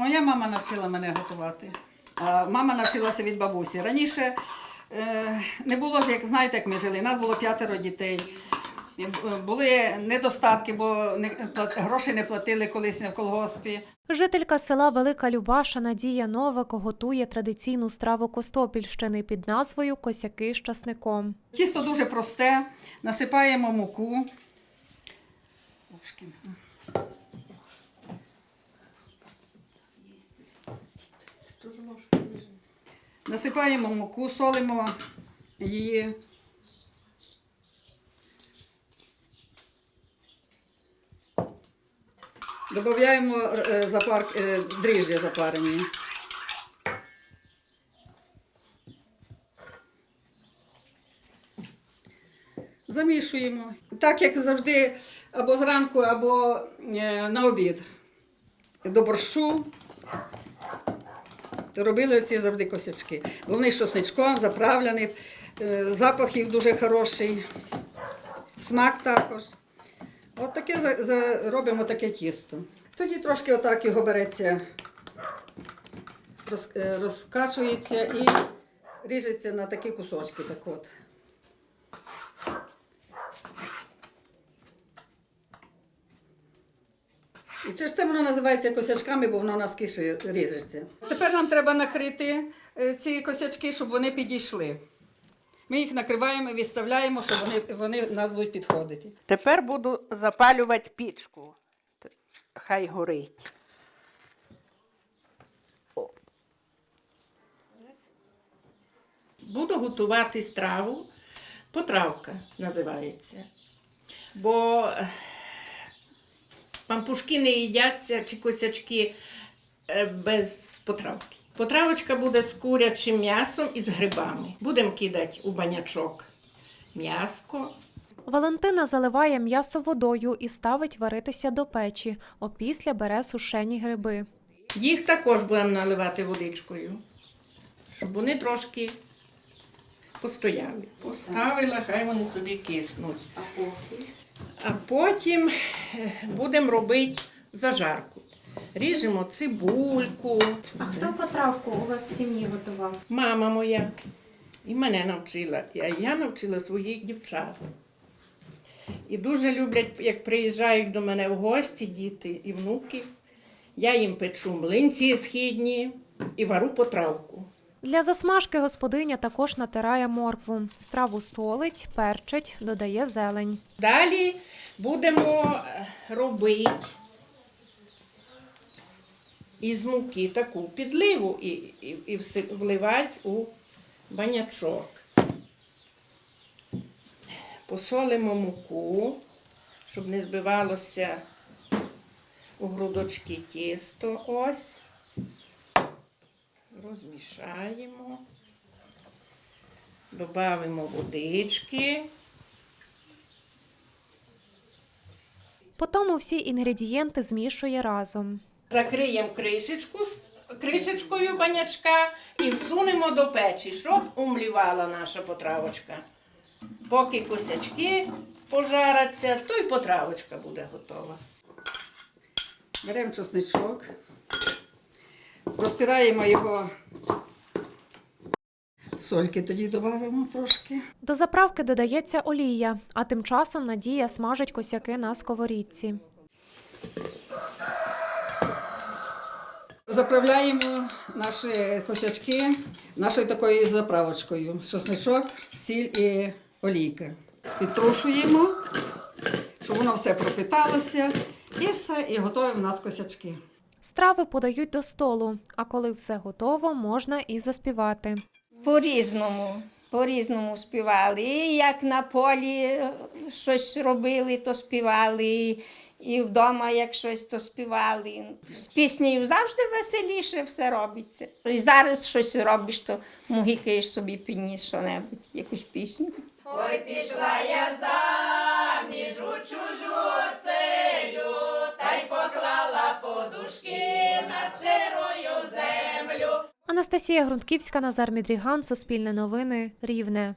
Моя мама навчила мене готувати. Мама навчилася від бабусі. Раніше е, не було ж, як знаєте, як ми жили. Нас було п'ятеро дітей. Були недостатки, бо гроші не платили колись в колгоспі. Жителька села Велика Любаша Надія Новак готує традиційну страву Костопільщини під назвою Косяки з часником. Тісто дуже просте, насипаємо муку. Насипаємо муку, солимо її. Додаємо е, запар, е, дріжджі запарені. Замішуємо. Так як завжди, або зранку, або е, на обід. До борщу. Робили ці завжди косячки. Вони з чесничком заправлені, е, запах їх дуже хороший, смак також. От таке робимо таке тісто. Тоді трошки отак його береться, е, розкачується і ріжеться на такі кусочки. Так от. І через те воно називається косячками, бо воно у нас кише ріжеться. Тепер нам треба накрити е, ці косячки, щоб вони підійшли. Ми їх накриваємо, відставляємо, щоб вони, вони нас будуть підходити. Тепер буду запалювати пічку. Хай горить. О. Буду готувати страву. Потравка називається. Бо пампушки не їдяться чи косячки без потравки. Потравочка буде з курячим м'ясом і з грибами. Будемо кидати у банячок м'яско, Валентина заливає м'ясо водою і ставить варитися до печі. Опісля бере сушені гриби. Їх також будемо наливати водичкою, щоб вони трошки постояли. Поставила, хай вони собі киснуть. А потім е, будемо робити зажарку. Ріжемо цибульку. А хто потравку у вас в сім'ї готував? Мама моя і мене навчила, а я навчила своїх дівчат. І дуже люблять, як приїжджають до мене в гості діти і внуки. Я їм печу млинці східні і вару потравку. Для засмажки господиня також натирає моркву. Страву солить, перчить, додає зелень. Далі будемо е, робити із муки таку підливу і, і, і вливати у банячок. Посолимо муку, щоб не збивалося у грудочки тісто. Ось. Розмішаємо. Добавимо водички. Потім всі інгредієнти змішує разом. Закриємо кришечку з кришечкою банячка і всунемо до печі, щоб умлівала наша потравочка. Поки косячки пожараться, то й потравочка буде готова. Беремо чесничок, розтираємо його. Сольки тоді додаємо трошки. До заправки додається олія, а тим часом Надія смажить косяки на сковорідці. Заправляємо наші косячки нашою такою заправочкою. Чесничок, сіль і олійка. Підтрушуємо, щоб воно все пропиталося. І все, і готові в нас косячки. Страви подають до столу, а коли все готово, можна і заспівати. По-різному, по-різному співали. І як на полі щось робили, то співали. І вдома, як щось, то співали. З піснею завжди веселіше все робиться. І зараз щось робиш, то мугикаєш собі підніс що-небудь, якусь пісню. Ой, пішла я за. Анастасія Грунтківська, Назар Мідріган, Суспільне новини, Рівне.